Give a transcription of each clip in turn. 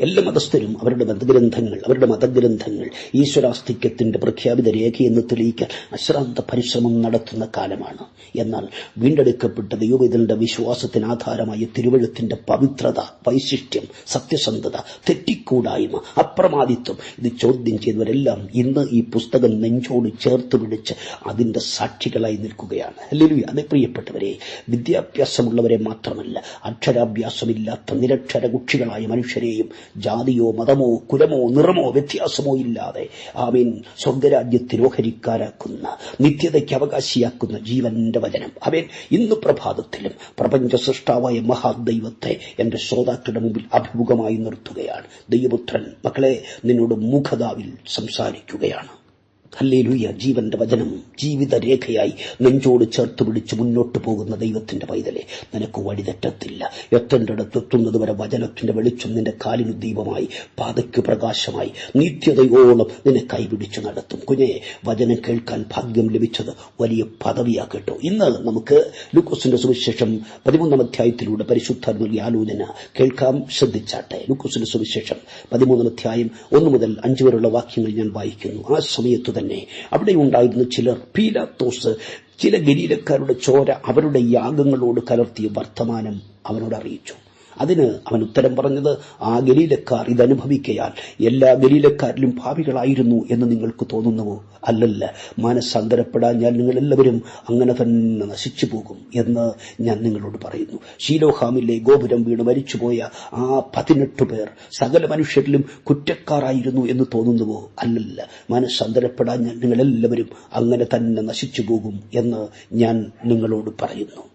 എല്ലാ മതസ്ഥരും അവരുടെ മതഗ്രന്ഥങ്ങൾ അവരുടെ മതഗ്രന്ഥങ്ങൾ ഈശ്വരാസ്തിക്യത്തിന്റെ പ്രഖ്യാപിത രേഖയെന്ന് തെളിയിക്കാൻ അശ്രാന്ത പരിശ്രമം നടത്തുന്ന കാലമാണ്. എന്നാൽ വീണ്ടെടുക്കപ്പെട്ട ദൈവവേദന്റെ വിശ്വാസത്തിന് ആധാരമായ തിരുവഴുത്തിന്റെ പവിത്രത വൈശിഷ്ട്യം സത്യസന്ധത തെറ്റിക്കൂടായ്മ അപ്രമാദിത്വം ഇത് ചോദ്യം ചെയ്തവരെല്ലാം ഇന്ന് ഈ പുസ്തകം നെഞ്ചോട് ചേർത്ത് പിടിച്ച് അതിന്റെ സാക്ഷികളായി നിൽക്കുകയാണ്. അല്ലെങ്കിൽ അതെ പ്രിയപ്പെട്ടവരെ വിദ്യാഭ്യാസമുള്ളവരെ മാത്രമല്ല അക്ഷരാഭ്യാസമില്ലാത്ത നിരക്ഷര കുക്ഷികളായ മനുഷ്യരെയും ജാതിയോ മതമോ കുലമോ നിറമോ വ്യത്യാസമോ ഇല്ലാതെ ആമീൻ സ്വർഗരാജ്യത്തിൽ ഓഹരിക്കാരാക്കുന്ന നിത്യതയ്ക്ക് അവകാശിയാക്കുന്ന ജീവന്റെ വചനം. അവൻ ഇന്ന് പ്രഭാതത്തിലും പ്രപഞ്ച സൃഷ്ടാവായ മഹാദൈവത്തെ എന്റെ ശ്രോതാക്കളുടെ മുമ്പിൽ അഭിമുഖമായി നിർത്തുകയാണ്. ദൈവപുത്രൻ മക്കളെ നിന്നോട് മുഖതാവിൽ സംസാരിക്കുകയാണ്. ഹല്ലേലൂയ ജീവന്റെ വചനം ജീവിത രേഖയായി നെഞ്ചോട് ചേർത്ത് പിടിച്ച് മുന്നോട്ട് പോകുന്ന ദൈവത്തിന്റെ പൈതലെ. നിനക്ക് വഴിതെറ്റത്തില്ല. എത്തേണ്ടടുത്ത് എത്തുന്നത് വരെ വചനത്തിന്റെ വെളിച്ചം നിന്റെ കാലിനു ദീപമായി പാതയ്ക്ക് പ്രകാശമായി നിത്യതയോളം നിന്നെ കൈപിടിച്ച് നടത്തും. കുഞ്ഞെ വചനം കേൾക്കാൻ ഭാഗ്യം ലഭിച്ചത് വലിയ പദവിയാ കേട്ടോ. ഇന്ന് നമുക്ക് ലൂക്കോസിന്റെ സുവിശേഷം പതിമൂന്നാം അധ്യായത്തിലൂടെ പരിശുദ്ധ നൽകിയ ആലോചന കേൾക്കാം. ശ്രദ്ധിച്ചാട്ടെ. ലൂക്കോസിന്റെ സുവിശേഷം പതിമൂന്നാം അധ്യായം ഒന്ന് മുതൽ അഞ്ചുവരെയുള്ള വാക്യങ്ങൾ ഞാൻ വായിക്കുന്നു. ആ സമയത്ത് തന്നെ. അവിടെ ഉണ്ടായിരുന്ന ചിലർ പീലാത്തോസ് ചില ഗലീലക്കാരുടെ ചോര അവരുടെ യാഗങ്ങളോട് കലർത്തിയ വർത്തമാനം അവനോട് അറിയിച്ചു. അതിന് അവൻ ഉത്തരം പറഞ്ഞത് ആ ഗലീലക്കാർ ഇതനുഭവിക്കയാൽ എല്ലാ ഗലീലക്കാരിലും ഭാവികളായിരുന്നു എന്ന് നിങ്ങൾക്ക് തോന്നുന്നുവോ? അല്ലല്ല മനസ്സന്തരപ്പെടാൻ ഞാൻ നിങ്ങളെല്ലാവരും അങ്ങനെ തന്നെ നശിച്ചു പോകും എന്ന് ഞാൻ നിങ്ങളോട് പറയുന്നു. ഷീലോഹാമിലെ ഗോപുരം വീണ് മരിച്ചുപോയ ആ പതിനെട്ട് പേർ സകല മനുഷ്യരിലും കുറ്റക്കാരായിരുന്നു എന്ന് തോന്നുന്നുവോ? അല്ലല്ല മനസ്സന്തരപ്പെടാൻ ഞാൻ നിങ്ങളെല്ലാവരും അങ്ങനെ തന്നെ നശിച്ചു പോകും എന്ന് ഞാൻ നിങ്ങളോട് പറയുന്നു.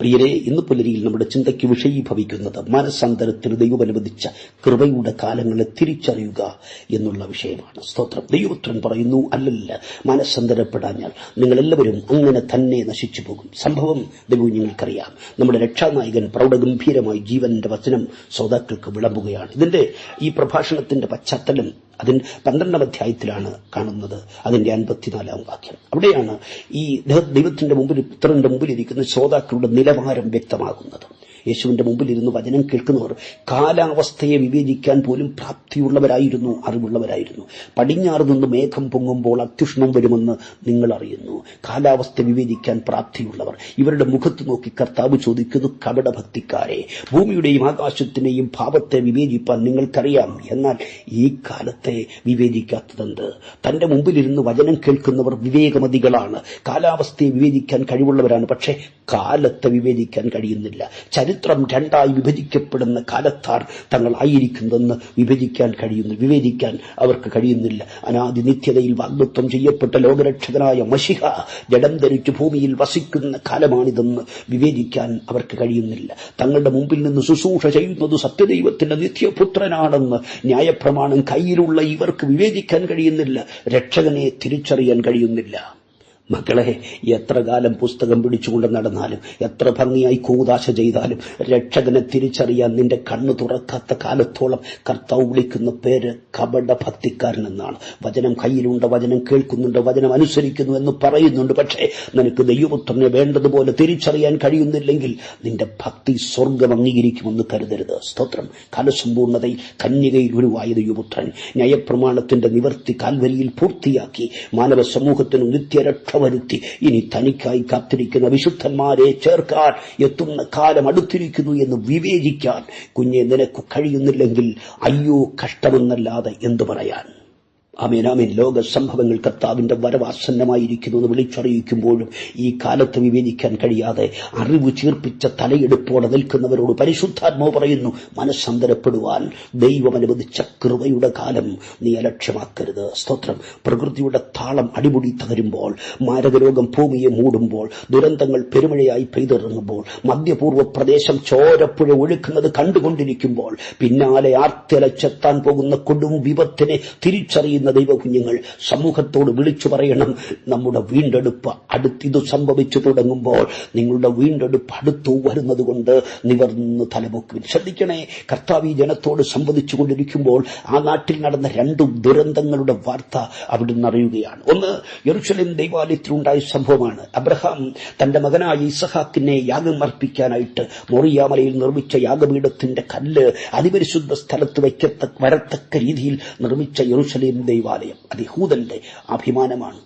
പ്രിയരെ ഇന്ന് പുലരിയിൽ നമ്മുടെ ചിന്തയ്ക്ക് വിഷയീഭവിക്കുന്നത് മനസ്സന്തരത്തിന് ദൈവം അനുവദിച്ച കൃപയുടെ കാലങ്ങളെ തിരിച്ചറിയുക എന്നുള്ള വിഷയമാണ്. സ്തോത്രം. ദൈവപുത്രൻ പറയുന്നു അല്ലല്ല മനസ്സന്തരപ്പെടാഞ്ഞാൽ നിങ്ങളെല്ലാവരും അങ്ങനെ തന്നെ നശിച്ചു പോകും. സംഭവം ദൈവം ഞങ്ങൾക്കറിയാം നമ്മുടെ രക്ഷാനായകൻ പ്രൗഢഗംഭീരമായി ജീവന്റെ വചനം ശ്രോതാക്കൾക്ക് വിളമ്പുകയാണ്. ഇതിന്റെ ഈ പ്രഭാഷണത്തിന്റെ പശ്ചാത്തലം അതിന് പന്ത്രണ്ടാം അധ്യായത്തിലാണ് കാണുന്നത് അതിന്റെ അൻപത്തിനാലാം വാക്യം. അവിടെയാണ് ഈ ദൈവത്തിന്റെ മുമ്പിൽ പുത്രന്റെ മുമ്പിൽ ഇരിക്കുന്ന ശ്രോതാക്കളുടെ നിലവാരം വ്യക്തമാകുന്നത്. യേശുവിന്റെ മുമ്പിൽ ഇരുന്ന് വചനം കേൾക്കുന്നവർ കാലാവസ്ഥയെ വിവേചിക്കാൻ പോലും പ്രാപ്തിയുള്ളവരായിരുന്നു അറിവുള്ളവരായിരുന്നു. പടിഞ്ഞാറ് നിന്ന് മേഘം പൊങ്ങുമ്പോൾ അത്യുഷ്ണം വരുമെന്ന് നിങ്ങൾ അറിയുന്നു. കാലാവസ്ഥ വിവേചിക്കാൻ പ്രാപ്തിയുള്ളവർ. ഇവരുടെ മുഖത്ത് നോക്കി കർത്താവ് ചോദിക്കുന്നു കപടഭക്തിക്കാരെ ഭൂമിയുടെയും ആകാശത്തിന്റെയും ഭാവത്തെ വിവേചിപ്പാൻ നിങ്ങൾക്കറിയാം? എന്നാൽ ഈ കാലത്തെ വിവേചിക്കാത്തതെന്ത്? തന്റെ മുമ്പിലിരുന്ന് വചനം കേൾക്കുന്നവർ വിവേകമതികളാണ്. കാലാവസ്ഥയെ വിവേചിക്കാൻ കഴിവുള്ളവരാണ് പക്ഷേ കാലത്തെ വിവേചിക്കാൻ കഴിയുന്നില്ല. ചരിത്രം രണ്ടായി വിഭജിക്കപ്പെടുന്ന കാലത്താർ തങ്ങളായിരിക്കുന്നതെന്ന് വിഭജിക്കാൻ കഴിയുന്നു വിവേചിക്കാൻ അവർക്ക് കഴിയുന്നില്ല. അനാദി നിത്യതയിൽ വാഗ്ദത്വം ചെയ്യപ്പെട്ട ലോകരക്ഷകനായ മഷിഹ ജഡം ധരിച്ചു ഭൂമിയിൽ വസിക്കുന്ന കാലമാണിതെന്ന് വിവേചിക്കാൻ അവർക്ക് കഴിയുന്നില്ല. തങ്ങളുടെ മുമ്പിൽ നിന്ന് ശുശ്രൂഷ ചെയ്യുന്നത് സത്യദൈവത്തിന്റെ നിത്യപുത്രനാണെന്ന് ന്യായപ്രമാണം കയ്യിലുള്ള ഇവർക്ക് വിവേചിക്കാൻ കഴിയുന്നില്ല. രക്ഷകനെ തിരിച്ചറിയാൻ കഴിയുന്നില്ല. മക്കളെ എത്ര കാലം പുസ്തകം പിടിച്ചുകൊണ്ട് നടന്നാലും എത്ര ഭംഗിയായി കൂതാശ ചെയ്താലും രക്ഷകനെ തിരിച്ചറിയാൻ നിന്റെ കണ്ണു തുറക്കാത്ത കാലത്തോളം കർത്താവ് വിളിക്കുന്ന പേര് കപട ഭക്തിക്കാരനെന്നാണ് വചനം കയ്യിലുണ്ട് വചനം കേൾക്കുന്നുണ്ട് വചനം അനുസരിക്കുന്നു എന്ന് പറയുന്നുണ്ട്. പക്ഷേ നിനക്ക് ദൈവപുത്രനെ വേണ്ടതുപോലെ തിരിച്ചറിയാൻ കഴിയുന്നില്ലെങ്കിൽ നിന്റെ ഭക്തി സ്വർഗം അംഗീകരിക്കുമെന്ന് കരുതരുത്. സ്തോത്രം. കാലസമ്പൂർണതയിൽ കന്യകയിൽ ഉരുവായ ദൈവപുത്രൻ ന്യായപ്രമാണത്തിന്റെ നിവർത്തി കാൽവരിയിൽ പൂർത്തിയാക്കി മാനവ സമൂഹത്തിന് നിത്യരക്ഷ വരുത്തി ഇനി തനിക്കായി കാത്തിരിക്കുന്ന വിശുദ്ധന്മാരെ ചേർക്കാൻ എത്തുന്ന കാലം അടുത്തിരിക്കുന്നു എന്ന് വിവേചിക്കാൻ. കുഞ്ഞെ നിനക്ക് കഴിയുന്നില്ലെങ്കിൽ അയ്യോ കഷ്ടമെന്നല്ലാതെ എന്തു പറയാൻ? ആമേൻ ലോക സംഭവങ്ങൾ കർത്താവിന്റെ വരവാസന്നമായിരിക്കുന്നു എന്ന് വിളിച്ചറിയിക്കുമ്പോഴും ഈ കാലത്ത് വിവേചിക്കാൻ കഴിയാതെ അറിവ് ചീർപ്പിച്ച തലയെടുപ്പോടെ നിൽക്കുന്നവരോട് പരിശുദ്ധാത്മാവ് പറയുന്നു മനസ്സന്തരപ്പെടുവാൻ ദൈവം അനുവദിച്ച കൃപയുടെ കാലം നീ അലക്ഷ്യമാക്കരുത്. സ്തോത്രം. പ്രകൃതിയുടെ താളം അടിമുടി തകരുമ്പോൾ മാരകരോഗം ഭൂമിയെ മൂടുമ്പോൾ ദുരന്തങ്ങൾ പെരുമഴയായി പെയ്തിറങ്ങുമ്പോൾ മധ്യപൂർവ പ്രദേശം ചോരപ്പുഴ ഒഴുക്കുന്നത് കണ്ടുകൊണ്ടിരിക്കുമ്പോൾ പിന്നാലെ ആർത്തിലച്ചെത്താൻ പോകുന്ന കൊടും വിപത്തിനെ തിരിച്ചറിയുന്ന കേൾക്കുന്ന ദൈവകുഞ്ഞുങ്ങൾ സമൂഹത്തോട് വിളിച്ചു പറയണം. നമ്മുടെ വീണ്ടെടുപ്പ് അടുത്തിത് സംഭവിച്ചു തുടങ്ങുമ്പോൾ നിങ്ങളുടെ വീണ്ടെടുപ്പ് അടുത്തു വരുന്നത് കൊണ്ട് നിവർന്ന് തലമുക്കുവിൻ ശ്രദ്ധിക്കണേ കർത്താവ് ഈ ജനത്തോട് സംവദിച്ചു കൊണ്ടിരിക്കുമ്പോൾ ആ നാട്ടിൽ നടന്ന രണ്ടു ദുരന്തങ്ങളുടെ വാർത്ത അവിടുന്ന് അറിയുകയാണ്. ഒന്ന് യെറുഷലേം ദൈവാലയത്തിലുണ്ടായ സംഭവമാണ്. അബ്രഹാം തന്റെ മകനായ ഇസഹാക്കിനെ യാഗം അർപ്പിക്കാനായിട്ട് മോറിയാമലയിൽ നിർമ്മിച്ച യാഗപീഠത്തിന്റെ കല്ല് അതിപരിശുദ്ധ സ്ഥലത്ത് വയ്ക്കത്ത വരത്തക്ക രീതിയിൽ നിർമ്മിച്ച യെറുഷലേം ദൈവാലയം. അത് യഹൂദന്റെ അഭിമാനമാണ്.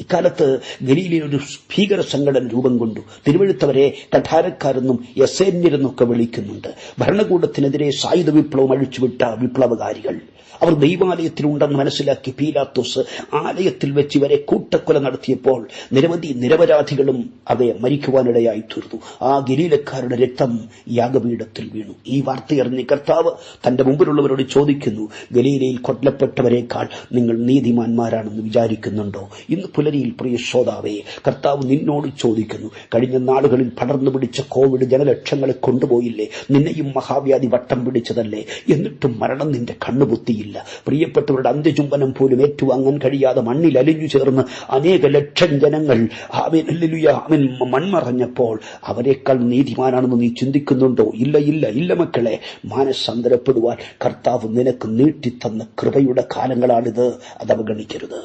ഇക്കാലത്ത് ഗലീലിൽ ഒരു ഭീകര സംഘടന രൂപം കൊണ്ടു. തിരുവഴുത്തവരെ കഠാരക്കാരെന്നും യസേന്യരെന്നൊക്കെ വിളിക്കുന്നുണ്ട്. ഭരണകൂടത്തിനെതിരെ സായുധ വിപ്ലവം അഴിച്ചുവിട്ട വിപ്ലവകാരികൾ. അവർ ദൈവാലയത്തിലുണ്ടെന്ന് മനസ്സിലാക്കി പീലാത്തോസ് ആലയത്തിൽ വെച്ച് ഇവരെ കൂട്ടക്കൊല നടത്തിയപ്പോൾ നിരവധി നിരപരാധികളും അവയെ മരിക്കുവാനിടയായി തീർന്നു. ആ ഗലീലക്കാരുടെ രക്തം യാഗപീഠത്തിൽ വീണു. ഈ വാർത്തയറിഞ്ഞ കർത്താവ് തന്റെ മുമ്പിലുള്ളവരോട് ചോദിക്കുന്നു ഗലീലയിൽ കൊല്ലപ്പെട്ടവരെക്കാൾ നിങ്ങൾ നീതിമാന്മാരാണെന്ന് വിചാരിക്കുന്നുണ്ടോ? ഇന്ന് പുലരിയിൽ പ്രിയ ശ്രോതാവേ കർത്താവ് നിന്നോട് ചോദിക്കുന്നു കഴിഞ്ഞ നാളുകളിൽ പടർന്നു പിടിച്ച കോവിഡ് ജനലക്ഷങ്ങളെ കൊണ്ടുപോയില്ലേ? നിന്നെയും മഹാവ്യാധി വട്ടം പിടിച്ചതല്ലേ? എന്നിട്ടും മരണം നിന്റെ കണ്ണുപൊത്തിയില്ല. പ്രിയപ്പെട്ടവരുടെ അന്ത്യചുംബനം പോലും ഏറ്റുവാങ്ങാൻ കഴിയാതെ മണ്ണിൽ അലിഞ്ഞു ചേർന്ന് അനേക ലക്ഷം ജനങ്ങൾ അവൻ മൺമറഞ്ഞപ്പോൾ അവരെക്കാൾ നീതിമാനാണെന്ന് നീ ചിന്തിക്കുന്നുണ്ടോ? ഇല്ല ഇല്ല ഇല്ല മക്കളെ മാനസാന്തരപ്പെടുവാൻ കർത്താവ് നിനക്ക് നീട്ടിത്തന്ന കൃപയുടെ കാലങ്ങളാണിത്. അത് അവഗണിക്കരുത്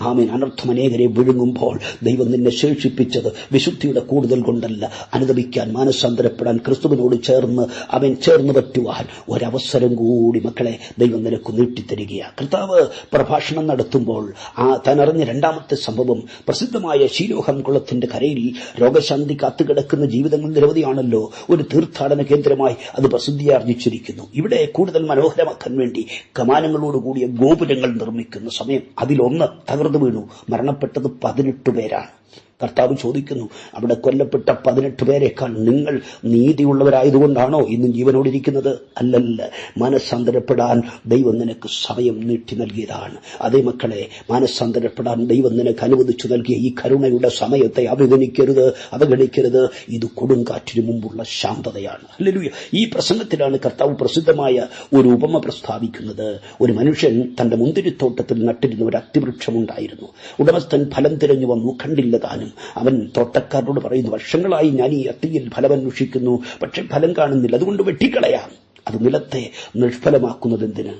ആമേൻ. അനർത്ഥം അനേകരെ വിഴുങ്ങുമ്പോൾ ദൈവം നിന്നെ ശേഷിപ്പിച്ചത് വിശുദ്ധിയുടെ കൂടുതൽ കൊണ്ടല്ല. അനുദപിക്കാൻ മാനസാന്തരപ്പെടാൻ ക്രിസ്തുവിനോട് ചേർന്ന് അവൻ ചേർന്ന് പറ്റുവാൻ ഒരവസരം കൂടി മക്കളെ ദൈവം നിനക്ക് നീട്ടിത്തരികയാണ്. കർത്താവ് പ്രഭാഷണം നടത്തുമ്പോൾ ആ തനറിഞ്ഞ രണ്ടാമത്തെ സംഭവം പ്രസിദ്ധമായ ശീലോഹം കുളത്തിന്റെ കരയിൽ രോഗശാന്തി കാത്തുകിടക്കുന്ന ജീവിതങ്ങൾ നിരവധിയാണല്ലോ. ഒരു തീർത്ഥാടന കേന്ദ്രമായി അത് പ്രസിദ്ധിയാർജിച്ചിരിക്കുന്നു. ഇവിടെ കൂടുതൽ മനോഹരമാക്കാൻ വേണ്ടി കമാനങ്ങളോടുകൂടിയ ഗോപുരങ്ങൾ നിർമ്മിക്കുന്ന സമയം അതിലൊന്ന് തകർന്നു വീണു. മരണപ്പെട്ടത് പതിനെട്ട് പേരാണ്. കർത്താവ് ചോദിക്കുന്നു അവിടെ കൊല്ലപ്പെട്ട പതിനെട്ട് പേരെക്കാൾ നിങ്ങൾ നീതിയുള്ളവരായതുകൊണ്ടാണോ ഇന്നും ജീവനോടിരിക്കുന്നത്? അല്ലല്ല മനസ്സാന്തരപ്പെടാൻ ദൈവം നിനക്ക് സമയം നീട്ടി നൽകിയതാണ്. അതേ മക്കളെ മനസ്സാന്തരപ്പെടാൻ ദൈവം നിനക്ക് അനുവദിച്ചു നൽകിയ ഈ കരുണയുടെ സമയത്തെ അവഗണിക്കരുത് അവഗണിക്കരുത്. ഇത് കൊടുങ്കാറ്റിനു മുമ്പുള്ള ശാന്തതയാണ്. അല്ലല്ലോ ഈ പ്രസംഗത്തിലാണ് കർത്താവ് പ്രസിദ്ധമായ ഒരു ഉപമ പ്രസ്താവിക്കുന്നത്. ഒരു മനുഷ്യൻ തന്റെ മുന്തിരിത്തോട്ടത്തിൽ നട്ടിരുന്ന ഒരു അത്തിവൃക്ഷമുണ്ടായിരുന്നു. ഉടമസ്ഥൻ ഫലം തിരഞ്ഞു വന്നു കണ്ടില്ല താനും. അവൻ തോട്ടക്കാരനോട് പറയുന്നു വർഷങ്ങളായി ഞാൻ ഈ അത്തിയിൽ ഫലം അന്വേഷിക്കുന്നു പക്ഷെ ഫലം കാണുന്നില്ല. അതുകൊണ്ട് വെട്ടിക്കളയാം. അത് നിലത്തെ നിഷ്ഫലമാക്കുന്നത് എന്തിന്?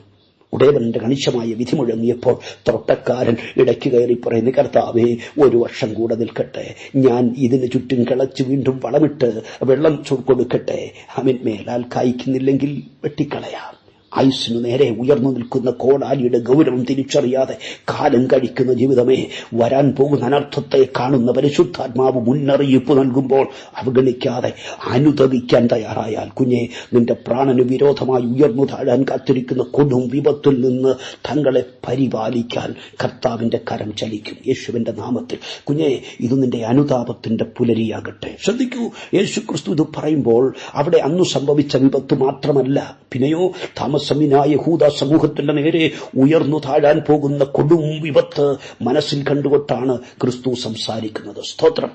ഉടയവന്റെ കണിശമായ വിധി മുഴങ്ങിയപ്പോൾ തോട്ടക്കാരൻ ഇടയ്ക്ക് കയറി പറയുന്നു കർത്താവേ ഒരു വർഷം കൂടെ നിൽക്കട്ടെ. ഞാൻ ഇതിന് ചുറ്റും കിളച്ച് വീണ്ടും വളമിട്ട് വെള്ളം കൊടുക്കട്ടെ. അവൻ മേലാൽ കായ്ക്കുന്നില്ലെങ്കിൽ വെട്ടിക്കളയാം. ആയുസ്സിനു നേരെ ഉയർന്നു നിൽക്കുന്ന കോടാലിയുടെ ഗൗരവം തിരിച്ചറിയാതെ കാലം കഴിക്കുന്ന ജീവിതമേ വരാൻ പോകുന്ന അനർത്ഥത്തെ കാണുന്ന പരിശുദ്ധാത്മാവ് മുന്നറിയിപ്പ് നൽകുമ്പോൾ അവഗണിക്കാതെ അനുദവിക്കാൻ തയ്യാറായാൽ കുഞ്ഞെ നിന്റെ പ്രാണന് വിരോധമായി ഉയർന്നു താഴാൻ കാത്തിരിക്കുന്ന കൊടും വിപത്തിൽ നിന്ന് തങ്ങളെ പരിപാലിക്കാൻ കർത്താവിന്റെ കരം ചലിക്കും. യേശുവിന്റെ നാമത്തിൽ. കുഞ്ഞെ ഇത് നിന്റെ അനുതാപത്തിന്റെ പുലരിയാകട്ടെ. ശ്രദ്ധിക്കൂ യേശു ക്രിസ്തു ഇത് പറയുമ്പോൾ അവിടെ അന്ന് സംഭവിച്ച വിപത്ത് മാത്രമല്ല. പിന്നെയോ താമസമിനായ യഹൂദ സമൂഹത്തിന്റെ നേരെ ഉയർന്നു താഴാൻ പോകുന്ന കൊടും വിപത്ത് മനസ്സിൽ കണ്ടുകൊണ്ടാണ് ക്രിസ്തു സംസാരിക്കുന്നത്. സ്തോത്രം.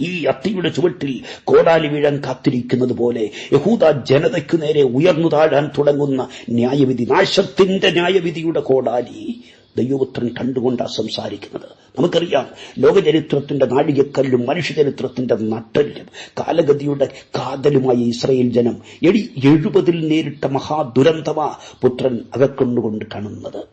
ഈ അത്തിയുടെ ചുവട്ടിൽ കോടാലി വീഴാൻ കാത്തിരിക്കുന്നത് പോലെ യഹൂദ ജനതയ്ക്കു നേരെ ഉയർന്നു താഴാൻ തുടങ്ങുന്ന ന്യായവിധി നാശത്തിന്റെ ന്യായവിധിയുടെ കോടാലി ദൈവപുത്രൻ കണ്ടുകൊണ്ടാ സംസാരിക്കുന്നത്. നമുക്കറിയാം ലോകചരിത്രത്തിന്റെ നാഴികക്കല്ലും മനുഷ്യചരിത്രത്തിന്റെ നട്ടലിലും കാലഗതിയുടെ കാതലുമായി ഇസ്രയേൽ ജനം എടി എഴുപതിൽ നേരിട്ട മഹാദുരന്തമാ പുത്രൻ അകക്കൊണ്ടുകൊണ്ട് കാണുന്നത്.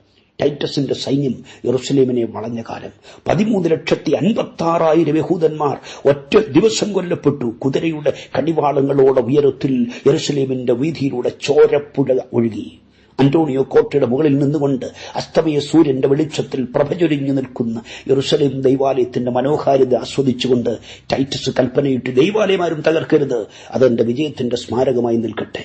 ടൈറ്റസിന്റെ സൈന്യം യെറുസലേമിനെ വളഞ്ഞ കാലം. പതിമൂന്ന് ലക്ഷത്തി അൻപത്തി ആറായിരം യഹൂദന്മാർ ഒറ്റ ദിവസം കൊല്ലപ്പെട്ടു. കുതിരയുടെ കടിവാളങ്ങളോടെ ഉയരത്തിൽ യെറുസലേമിന്റെ വീതിയിലൂടെ ചോരപ്പുഴ ഒഴുകി. അന്റോണിയോ കോട്ടയുടെ മുകളിൽ നിന്നുകൊണ്ട് അസ്തമയ സൂര്യന്റെ വെളിച്ചത്തിൽ പ്രഭചൊരിഞ്ഞു നിൽക്കുന്ന യെറുസലേം ദൈവാലയത്തിന്റെ മനോഹാരിത ആസ്വദിച്ചുകൊണ്ട് ടൈറ്റസ് കൽപ്പനയിട്ട് ദൈവാലയമാരും തകർക്കരുത് അതെന്റെ വിജയത്തിന്റെ സ്മാരകമായി നിൽക്കട്ടെ.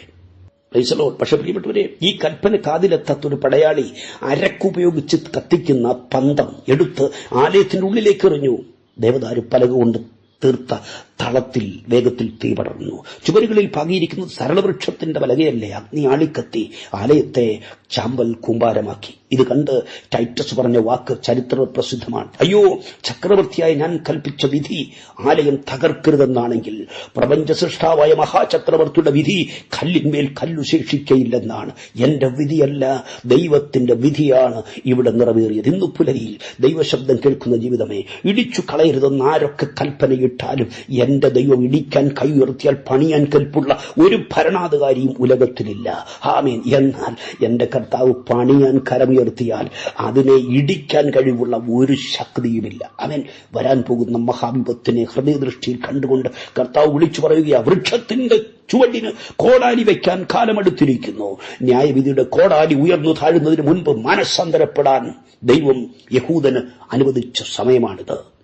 പക്ഷേ പ്രിയപ്പെട്ടവരെ ഈ കൽപ്പന കാതിലെത്താത്ത ഒരു പടയാളി അരക്കുപയോഗിച്ച് കത്തിക്കുന്ന പന്തം എടുത്ത് ആലയത്തിന്റെ ഉള്ളിലേക്ക് എറിഞ്ഞു. ദേവദാരു പലക കൊണ്ട് തീർത്ത തളത്തിൽ വേഗത്തിൽ തീ പടർന്നു. ചുവരുകളിൽ പാകിയിരിക്കുന്നത് സരളവൃക്ഷത്തിന്റെ വലകയല്ലേ? അഗ്നി ആളിക്കത്തി ആലയത്തെ ചാമ്പൽ കൂമ്പാരമാക്കി. ഇത് കണ്ട് ടൈറ്റസ് പറഞ്ഞ വാക്ക് ചരിത്ര പ്രസിദ്ധമാണ്. അയ്യോ ചക്രവർത്തിയായി ഞാൻ കൽപ്പിച്ച വിധി ആലയം തകർക്കരുതെന്നാണെങ്കിൽ പ്രപഞ്ച സൃഷ്ടാവായ മഹാചക്രവർത്തിയുടെ വിധി കല്ലിന്മേൽ കല്ലു ശേഷിക്കയില്ലെന്നാണ് എന്റെ വിധിയല്ല ദൈവത്തിന്റെ വിധിയാണ് ഇവിടെ നിറവേറിയത്. ഇന്ന് പുലരിയിൽ ദൈവശബ്ദം കേൾക്കുന്ന ജീവിതമേ ഇടിച്ചു കളയരുതെന്ന് ആരൊക്കെ കൽപ്പനയിട്ടാലും എന്റെ ദൈവം ഇടിക്കാൻ കൈ ഉയർത്തിയാൽ പണിയാൻ കൽപ്പുള്ള ഒരു ഭരണാധികാരിയും ഉലകത്തിലില്ല. ആമീൻ. എന്നാൽ എന്റെ കർത്താവ് പണിയാൻ കരമുയർത്തിയാൽ അതിനെ ഇടിക്കാൻ കഴിവുള്ള ഒരു ശക്തിയുമില്ല. അവൻ വരാൻ പോകുന്ന മഹാവിപത്തിനെ ഹൃദയദൃഷ്ടിയിൽ കണ്ടുകൊണ്ട് കർത്താവ് വിളിച്ചു പറയുകയാ വൃക്ഷത്തിന്റെ ചുവട്ടിന് കോടാലി വയ്ക്കാൻ കാലമെടുത്തിരിക്കുന്നു. ന്യായവിധിയുടെ കോടാലി ഉയർന്നു താഴുന്നതിന് മുൻപ് മനസ്സന്തരപ്പെടാൻ ദൈവം യഹൂദന് അനുവദിച്ച സമയമാണിത്.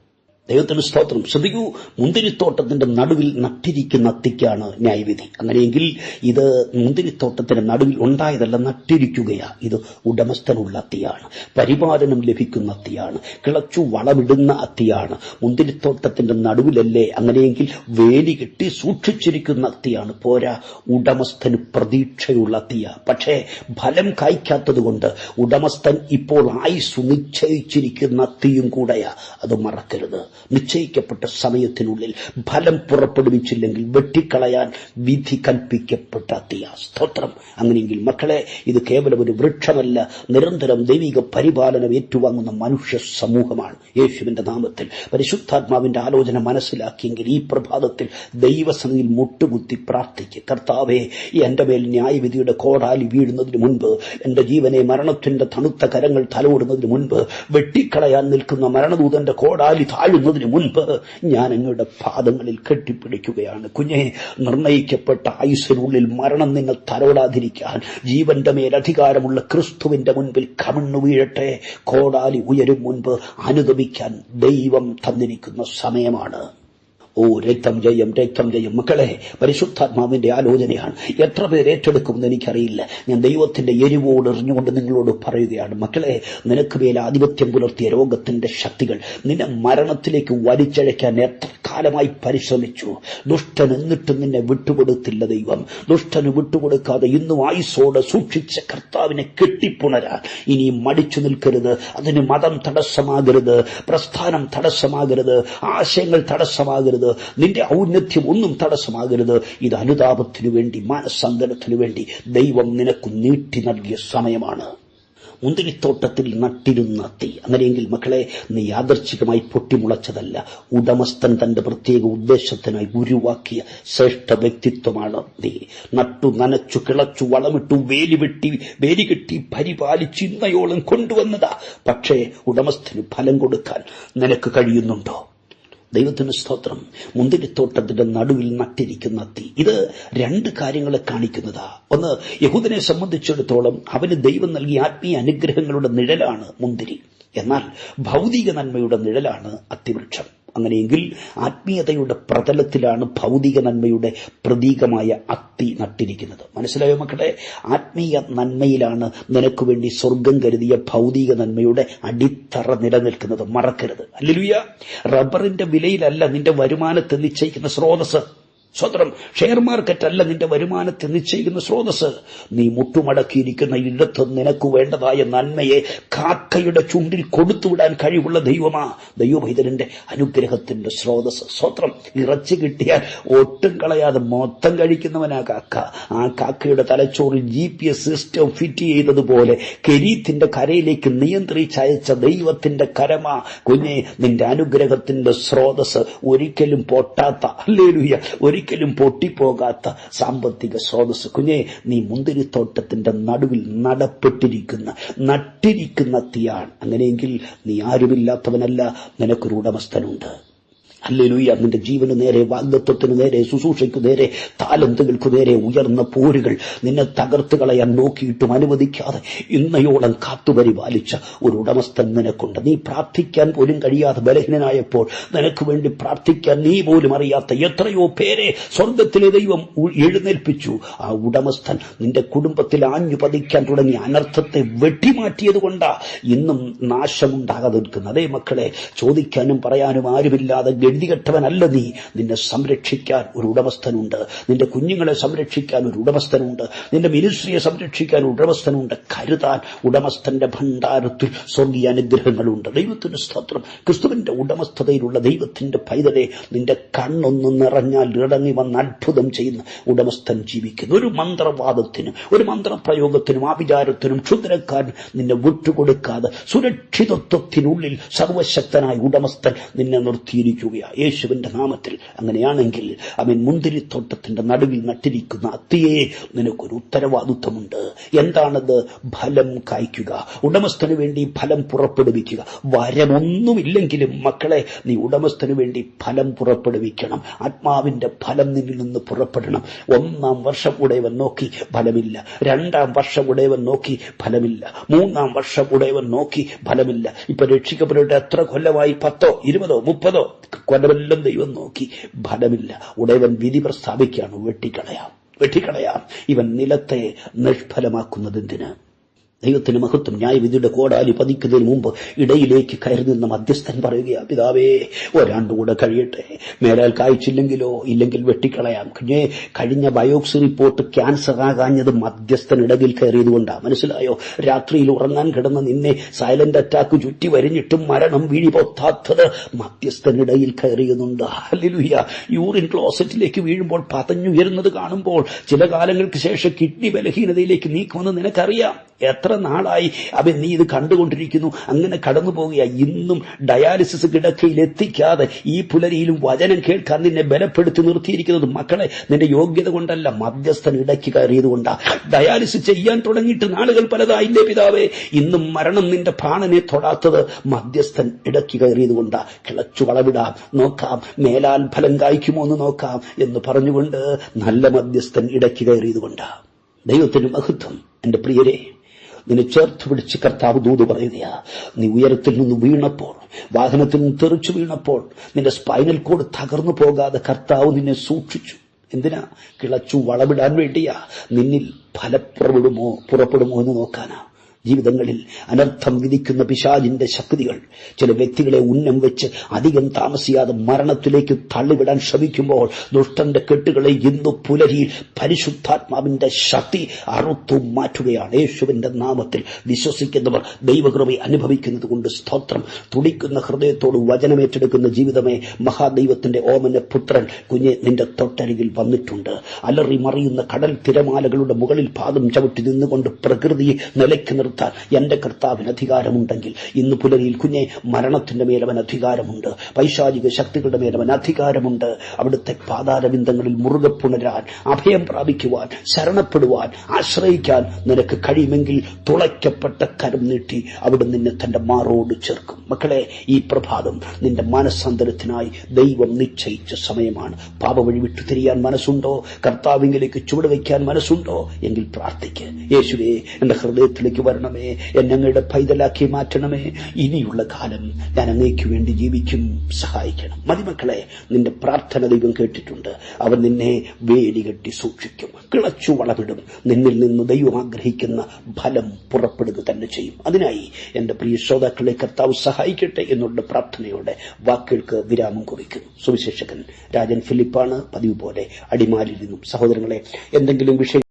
ദൈവത്തിന് സ്തോത്രം. ശ്രദ്ധിക്കൂ മുന്തിരിത്തോട്ടത്തിന്റെ നടുവിൽ നട്ടിരിക്കുന്ന അത്തിക്കാണ് ന്യായവിധി. അങ്ങനെയെങ്കിൽ ഇത് മുന്തിരിത്തോട്ടത്തിന്റെ നടുവിൽ ഉണ്ടായതല്ല നട്ടിരിക്കുകയാ. ഇത് ഉടമസ്ഥനുള്ള അത്തിയാണ്. പരിപാലനം ലഭിക്കുന്ന അത്തിയാണ്. കിളച്ചു വളമിടുന്ന അത്തിയാണ്. മുന്തിരിത്തോട്ടത്തിന്റെ നടുവിലല്ലേ അങ്ങനെയെങ്കിൽ വേലി കെട്ടി സൂക്ഷിച്ചിരിക്കുന്ന അത്തിയാണ്. പോരാ ഉടമസ്ഥന് പ്രതീക്ഷയുള്ള അത്തിയ. പക്ഷേ ഫലം കായ്ക്കാത്തതുകൊണ്ട് ഉടമസ്ഥൻ ഇപ്പോൾ ആയി നിശ്ചയിച്ചിരിക്കുന്ന അത്തിയും കൂടെയാ. അത് മറക്കരുത്. നിശ്ചയിക്കപ്പെട്ട സമയത്തിനുള്ളിൽ ഫലം പുറപ്പെടുവിച്ചില്ലെങ്കിൽ വെട്ടിക്കളയാൻ വിധി കൽപ്പിക്കപ്പെട്ട സ്തോത്രം. അങ്ങനെയെങ്കിൽ മക്കളെ ഇത് കേവലം ഒരു വൃക്ഷമല്ല നിരന്തരം ദൈവിക പരിപാലനം ഏറ്റുവാങ്ങുന്ന മനുഷ്യ സമൂഹമാണ്. യേശുവിന്റെ നാമത്തിൽ പരിശുദ്ധാത്മാവിന്റെ ആലോചന മനസ്സിലാക്കിയെങ്കിൽ ഈ പ്രഭാതത്തിൽ ദൈവസനയിൽ മുട്ടുകുത്തി പ്രാർത്ഥിക്കുക കർത്താവെ എന്റെ മേൽ ന്യായവിധിയുടെ കോടാലി വീഴുന്നതിന് മുൻപ് എന്റെ ജീവനെ മരണത്തിന്റെ തണുത്ത കരങ്ങൾ തലോടുന്നതിന് മുൻപ് വെട്ടിക്കളയാൻ നിൽക്കുന്ന മരണദൂതന്റെ കോടാലി താഴുന്നതിന് മുൻപ് ഞാൻ അങ്ങയുടെ പാദങ്ങളിൽ കെട്ടിപ്പിടിക്കുകയാണ്. കുഞ്ഞെ നിർണയിക്കപ്പെട്ട ആയുസ്സിനുള്ളിൽ മരണം നിങ്ങൾ തലോടാതിരിക്കാൻ ജീവന്റെ മേൽ അധികാരമുള്ള ക്രിസ്തുവിന്റെ മുൻപിൽ കമിണ്ണു വീഴട്ടെ. കോടാലി ഉയരും മുൻപ് അനുദമിക്കാൻ ദൈവം തന്നിരിക്കുന്ന സമയമാണ്. ഓ രക്തം ജയം രക്തം ജയം. മക്കളെ പരിശുദ്ധാത്മാവിന്റെ ആലോചനയാണ്. എത്ര പേര് ഏറ്റെടുക്കുമെന്ന് എനിക്കറിയില്ല. ഞാൻ ദൈവത്തിന്റെ എരിവോട് എറിഞ്ഞുകൊണ്ട് നിങ്ങളോട് പറയുകയാണ്. മക്കളെ നിനക്ക് മേൽ ആധിപത്യം പുലർത്തിയ രോഗത്തിന്റെ ശക്തികൾ നിന്നെ മരണത്തിലേക്ക് വലിച്ചഴയ്ക്കാൻ എത്ര കാലമായി പരിശ്രമിച്ചു. ദുഷ്ടൻ എന്നിട്ടും നിന്നെ വിട്ടുകൊടുത്തില്ല ദൈവം. ദുഷ്ടന് വിട്ടുകൊടുക്കാതെ ഇന്നും ആയുസോടെ സൂക്ഷിച്ച കർത്താവിനെ കെട്ടിപ്പുണരാൻ ഇനി മടിച്ചു നിൽക്കരുത്. അതിന് മതം തടസ്സമാകരുത്. പ്രസ്ഥാനം തടസ്സമാകരുത്. ആശയങ്ങൾ തടസ്സമാകരുത്. നിന്റെ ഔന്നത്യം ഒന്നും തടസ്സമാകരുത്. ഇത് അനുതാപത്തിനു വേണ്ടി മാനസാന്തരത്തിനു വേണ്ടി ദൈവം നിനക്ക് നീട്ടി നൽകിയ സമയമാണ്. മുന്തിരിത്തോട്ടത്തിൽ നട്ടിരുന്ന തീ. അങ്ങനെയെങ്കിൽ മക്കളെ നീ യാദർച്ഛികമായി പൊട്ടിമുളച്ചതല്ല. ഉടമസ്ഥൻ തന്റെ പ്രത്യേക ഉദ്ദേശത്തിനായി ഉരുവാക്കിയ ശ്രേഷ്ഠ വ്യക്തിത്വമാണ് നീ. നട്ടു നനച്ചു കിളച്ചു വളമിട്ടു വേലി വെട്ടി വേലി കെട്ടി പരിപാലിച്ച് ഇന്നയോളം കൊണ്ടുവന്നതാ. പക്ഷേ ഉടമസ്ഥന് ഫലം കൊടുക്കാൻ നിനക്ക് കഴിയുന്നുണ്ടോ? ദൈവത്തിന് സ്തോത്രം. മുന്തിരിത്തോട്ടത്തിന്റെ നടുവിൽ നട്ടിരിക്കുന്ന തീ. ഇത് രണ്ട് കാര്യങ്ങളെ കാണിക്കുന്നതാ. ഒന്ന് യഹൂദനെ സംബന്ധിച്ചിടത്തോളം അവന് ദൈവം നൽകിയ ആത്മീയ അനുഗ്രഹങ്ങളുടെ നിഴലാണ് മുന്തിരി. എന്നാൽ ഭൗതിക നന്മയുടെ നിഴലാണ് അത്തിവൃക്ഷം അങ്ങനെയെങ്കിൽ ആത്മീയതയുടെ പ്രതലത്തിലാണ് ഭൗതിക നന്മയുടെ പ്രതീകമായ അത്തി നട്ടിരിക്കുന്നത്. മനസ്സിലായോ മക്കളെ? ആത്മീയ നന്മയിലാണ് നിനക്ക് വേണ്ടി സ്വർഗം കരുതിയ ഭൗതിക നന്മയുടെ അടിത്തറ നിലനിൽക്കുന്നത്. മറക്കരുത്. അല്ലെ റബ്ബറിന്റെ വിലയിലല്ല നിന്റെ വരുമാനത്തെ നിശ്ചയിക്കുന്ന സ്രോതസ് സ്വതന്ത്രം ഷെയർ മാർക്കറ്റ് അല്ല നിന്റെ വരുമാനത്തെ നിശ്ചയിക്കുന്ന സ്രോതസ് നീ മുട്ടുമടക്കിയിരിക്കുന്ന ഇടത്ത് നിനക്ക് വേണ്ടതായ നന്മയെ കാക്കയുടെ ചുണ്ടിൽ കൊടുത്തുവിടാൻ കഴിവുള്ള ദൈവമാ. ദൈവഭൈതരന്റെ അനുഗ്രഹത്തിന്റെ സ്രോതസ് സ്വത്രം ഇറച്ചി കിട്ടിയാൽ ഒട്ടും കളയാതെ മൊത്തം കഴിക്കുന്നവനാ കാക്ക. ആ കാക്കയുടെ തലച്ചോറിൽ G P S system fit ചെയ്തതുപോലെ കെരീത്തിന്റെ കരയിലേക്ക് നിയന്ത്രിച്ചയച്ച ദൈവത്തിന്റെ കരമാ. കുഞ്ഞെ നിന്റെ അനുഗ്രഹത്തിന്റെ സ്രോതസ് ഒരിക്കലും പൊട്ടാത്ത അല്ലേലുയ്യ ഒരിക്കലും പൊട്ടിപ്പോകാത്ത സാമ്പത്തിക സ്രോതസ് കുഞ്ഞെ നീ മുന്തിരിത്തോട്ടത്തിന്റെ നടുവിൽ നടപ്പെട്ടിരിക്കുന്ന നട്ടിരിക്കുന്ന തീയാണ്. അങ്ങനെയെങ്കിൽ നീ ആരുമില്ലാത്തവനല്ല. നിനക്കൊരു ഉടമസ്ഥനുണ്ട്. അല്ലേലൂയ നിന്റെ ജീവന് നേരെ വാഗ്ദത്വത്തിന് നേരെ ശുശ്രൂഷയ്ക്കു നേരെ താലന്തുകൾക്കു നേരെ ഉയർന്ന പോരുകൾ നിന്നെ തകർത്ത് കളയാൻ നോക്കിയിട്ടും അനുവദിക്കാതെ ഇന്നയോളം കാത്തുപരിപാലിച്ച ഒരു ഉടമസ്ഥൻ നിനക്കുണ്ട്. നീ പ്രാർത്ഥിക്കാൻ പോലും കഴിയാതെ ബലഹീനനായപ്പോൾ നിനക്ക് വേണ്ടി പ്രാർത്ഥിക്കാൻ നീ പോലും അറിയാത്ത എത്രയോ പേരെ സ്വർഗത്തിലെ ദൈവം എഴുന്നേൽപ്പിച്ചു. ആ ഉടമസ്ഥൻ നിന്റെ കുടുംബത്തിൽ ആഞ്ഞു പതിക്കാൻ തുടങ്ങിയ അനർത്ഥത്തെ വെട്ടിമാറ്റിയത് കൊണ്ടാ ഇന്നും നാശമുണ്ടാകാതെ നിൽക്കുന്നത് അതേ മക്കളെ ചോദിക്കാനും പറയാനും ആരുമില്ലാതെ ഗതികെട്ടവനല്ല നീ? നിന്നെ സംരക്ഷിക്കാൻ ഒരു ഉടമസ്ഥനുണ്ട്. നിന്റെ കുഞ്ഞുങ്ങളെ സംരക്ഷിക്കാൻ ഒരു ഉടമസ്ഥനുണ്ട്. നിന്റെ മിനിസ്ട്രിയെ സംരക്ഷിക്കാൻ ഒരു ഉടമസ്ഥനുണ്ട്. കരുതാൻ ഉടമസ്ഥന്റെ ഭണ്ഡാരത്തിൽ സ്വർഗീയ അനുഗ്രഹങ്ങളുണ്ട്. ദൈവത്തിന്റെ സ്തോത്രം. ക്രിസ്തുവിന്റെ ഉടമസ്ഥതയിലുള്ള ദൈവത്തിന്റെ പൈതലെ നിന്റെ കണ്ണൊന്ന് നിറഞ്ഞാൽ ഇടങ്ങി വന്ന് അത്ഭുതം ചെയ്യുന്ന ഉടമസ്ഥൻ ജീവിക്കുന്നു. ഒരു മന്ത്രവാദത്തിന് ഒരു മന്ത്രപ്രയോഗത്തിനും ആവിചാരത്തിനും ക്ഷുദ്രക്കാരൻ നിന്നെ വിട്ടുകൊടുക്കാതെ സുരക്ഷിതത്വത്തിനുള്ളിൽ സർവശക്തനായ ഉടമസ്ഥൻ നിന്നെ നിർത്തിയിരിക്കുകയാണ്. യേശുവിന്റെ നാമത്തിൽ അങ്ങനെയാണെങ്കിൽ അവൻ മുന്തിരിത്തോട്ടത്തിന്റെ നടുവിൽ നട്ടിരിക്കുന്ന അത്തിയെ നിനക്കൊരു ഉത്തരവാദിത്വമുണ്ട്. എന്താണത്? ഫലം കായ്ക്കുക. ഉടമസ്ഥന് വേണ്ടി ഫലം പുറപ്പെടുവിക്കുക. വരമൊന്നുമില്ലെങ്കിലും മക്കളെ നീ ഉടമസ്ഥന് വേണ്ടി ഫലം പുറപ്പെടുവിക്കണം. ആത്മാവിന്റെ ഫലം നിന്നിൽ നിന്ന് പുറപ്പെടണം. ഒന്നാം വർഷം ഉടയവൻ നോക്കി ഫലമില്ല. രണ്ടാം വർഷം ഉടയവൻ നോക്കി ഫലമില്ല. മൂന്നാം വർഷം ഉടയവൻ നോക്കി ഫലമില്ല. ഇപ്പൊ രക്ഷിക്കപ്പെട്ടിട്ട് എത്ര കൊല്ലമായി? പത്തോ ഇരുപതോ മുപ്പതോ? കൊല്ലമെല്ലാം ദൈവം നോക്കി. ഫലമില്ല. ഉടയവൻ വിധി പ്രസ്താവിക്കുകയാണ്. വെട്ടിക്കളയാം. വെട്ടിക്കളയാം. ഇവൻ നിലത്തെ നിഷ്ഫലമാക്കുന്നതെന്തിന്? ദൈവത്തിന് മഹത്വം ന്യായവിധിയുടെ കോടാലി പതിക്കുന്നതിന് മുമ്പ് ഇടയിലേക്ക് കയറി നിന്ന മധ്യസ്ഥൻ പറയുകയാ പിതാവേ ഒരാണ്ടുകൂടെ കഴിയട്ടെ. മേലാൽ കായ്ച്ചില്ലെങ്കിലോ ഇല്ലെങ്കിൽ വെട്ടിക്കളയാം. പിന്നെ കഴിഞ്ഞ ബയോപ്സി റിപ്പോർട്ട് ക്യാൻസർ ആകാഞ്ഞത് മധ്യസ്ഥൻ ഇടകിൽ കയറിയതുകൊണ്ടാ മനസ്സിലായോ? രാത്രിയിൽ ഉറങ്ങാൻ കിടന്ന നിന്നെ സൈലന്റ് അറ്റാക്ക് ചുറ്റി വരിഞ്ഞിട്ടും മരണം വീഴി പൊത്താത്തത് മധ്യസ്ഥൻ ഇടയിൽ കയറിയതുണ്ട്. യൂറിൻ ക്ലോസറ്റിലേക്ക് വീഴുമ്പോൾ പതഞ്ഞുയരുന്നത് കാണുമ്പോൾ ചില കാലങ്ങൾക്ക് ശേഷം കിഡ്നി ബലഹീനതയിലേക്ക് നീക്കുമെന്ന് നിനക്കറിയാം. എത്ര നാളായി? അവൻ നീ ഇത് കണ്ടുകൊണ്ടിരിക്കുന്നു. അങ്ങനെ കടന്നു പോകുക ഇന്നും ഡയാലിസിസ് കിടക്കയിൽ എത്തിക്കാതെ ഈ പുലരിയിലും വചനം കേൾക്കാൻ നിന്നെ ബലപ്പെടുത്തി നിർത്തിയിരിക്കുന്നത് മക്കളെ നിന്റെ യോഗ്യത കൊണ്ടല്ല. മധ്യസ്ഥൻ ഇടയ്ക്ക് കയറിയതുകൊണ്ടാ. ഡയാലിസിസ് ചെയ്യാൻ തുടങ്ങിയിട്ട് നാളുകൾ പലതായില്ലേ പിതാവേ ഇന്നും മരണം നിന്റെ പ്രാണനെ തൊടാത്തത് മധ്യസ്ഥൻ ഇടയ്ക്ക് കയറിയതുകൊണ്ടാ. കിളച്ചു വളവിടാം. നോക്കാം മേലാൽ ഫലം കായ്ക്കുമോ എന്ന് നോക്കാം എന്ന് പറഞ്ഞുകൊണ്ട് നല്ല മധ്യസ്ഥൻ ഇടയ്ക്ക് കയറിയതുകൊണ്ടാ. ദൈവത്തിന് മഹത്വം. എന്റെ പ്രിയരെ നിന്നെ ചേർത്ത് പിടിച്ച് കർത്താവ് ദൂത് പറയുകയാ നീ ഉയരത്തിൽ നിന്ന് വീണപ്പോൾ വാഹനത്തിൽ നിന്ന് തെറിച്ചു വീണപ്പോൾ നിന്റെ സ്പൈനൽ കോഡ് തകർന്നു പോകാതെ കർത്താവ് നിന്നെ സൂക്ഷിച്ചു. എന്തിനാ? കിളച്ചു വളവിടാൻ വേണ്ടിയാ. നിന്നിൽ ഫലപ്രവിടുമോ പുറപ്പെടുമോ എന്ന് നോക്കാനാ. ജീവിതങ്ങളിൽ അനർത്ഥം വിധിക്കുന്ന പിശാജിന്റെ ശക്തികൾ. ചില വ്യക്തികളെ ഉന്നം വെച്ച് അധികം താമസിയാതെ മരണത്തിലേക്ക് തള്ളിവിടാൻ ശ്രമിക്കുമ്പോൾ ദുഷ്ടന്റെ കെട്ടുകളെ ഇന്നു പുലരിയിൽ പരിശുദ്ധാത്മാവിന്റെ ശക്തി അറുത്തു മാറ്റുകയാണ്. യേശുവിന്റെ നാമത്തിൽ വിശ്വസിക്കുന്നവർ ദൈവകൃപ അനുഭവിക്കുന്നത് കൊണ്ട് സ്തോത്രം. തുടിക്കുന്ന ഹൃദയത്തോട് വചനമേറ്റെടുക്കുന്ന ജീവിതമേ മഹാദൈവത്തിന്റെ ഓമന പുത്രൻ കുഞ്ഞെ നിന്റെ തൊട്ടരികിൽ വന്നിട്ടുണ്ട്. അലറി മറിയുന്ന കടൽ തിരമാലകളുടെ മുകളിൽ പാദം ചവിട്ടി നിന്നുകൊണ്ട് പ്രകൃതിയെ നിലയ്ക്ക് നിർത്താൻ എന്റെ കർത്താവിന് അധികാരമുണ്ടെങ്കിൽ ഇന്ന് പുലരിയിൽ കുഞ്ഞെ മരണത്തിന്റെ മേലവൻ അധികാരമുണ്ട്. പൈശാചിക ശക്തികളുടെ മേലവൻ അധികാരമുണ്ട്. അവിടുത്തെ പാതാരവിന്ദങ്ങളിൽ മുറുകെ പുണരാൻ അഭയം പ്രാപിക്കുവാൻ ശരണപ്പെടുവാൻ ആശ്രയിക്കാൻ നിനക്ക് കഴിയുമെങ്കിൽ തുളയ്ക്കപ്പെട്ട കരം നീട്ടി അവിടെ നിന്നെ തന്റെ മാറോട് ചേർക്കും. മക്കളെ ഈ പ്രഭാതം നിന്റെ മനസ്സന്തരത്തിനായി ദൈവം നിശ്ചയിച്ച സമയമാണ്. പാപവഴി വിട്ടു തിരിയാൻ മനസ്സുണ്ടോ കർത്താവിങ്കിലേക്ക് ചുവടുവയ്ക്കാൻ മനസ്സുണ്ടോ? എങ്കിൽ പ്രാർത്ഥിക്ക്. യേശുവേ എന്റെ ഹൃദയത്തിലേക്ക് വരണമേ. എന്നെ എന്നങ്ങളുടെ പൈതലാക്കി മാറ്റണമേ. ഇനിയുള്ള കാലം ഞാൻ അങ്ങേക്ക് വേണ്ടി ജീവിക്കും. സഹായിക്കണം. മതിമക്കളെ നിന്റെ പ്രാർത്ഥന ദൈവം കേട്ടിട്ടുണ്ട്. അവൻ നിന്നെ വേലികെട്ടി സൂക്ഷിക്കും. കിളച്ചു വളവിടും നിന്നിൽ നിന്ന് ദൈവം ആഗ്രഹിക്കുന്ന ഫലം പുറപ്പെടുക തന്നെ ചെയ്യും. അതിനായി എന്റെ പ്രിയ ശ്രോതാക്കളെ കർത്താവ് സഹായിക്കട്ടെ എന്നുള്ള പ്രാർത്ഥനയോടെ വാക്കുകൾക്ക് വിരാമം കുറിക്കുന്നു സുവിശേഷകൻ രാജൻ ഫിലിപ്പാണ് പതിവ് പോലെ അടിമാലിരുന്നു സഹോദരങ്ങളെ എന്തെങ്കിലും വിഷയം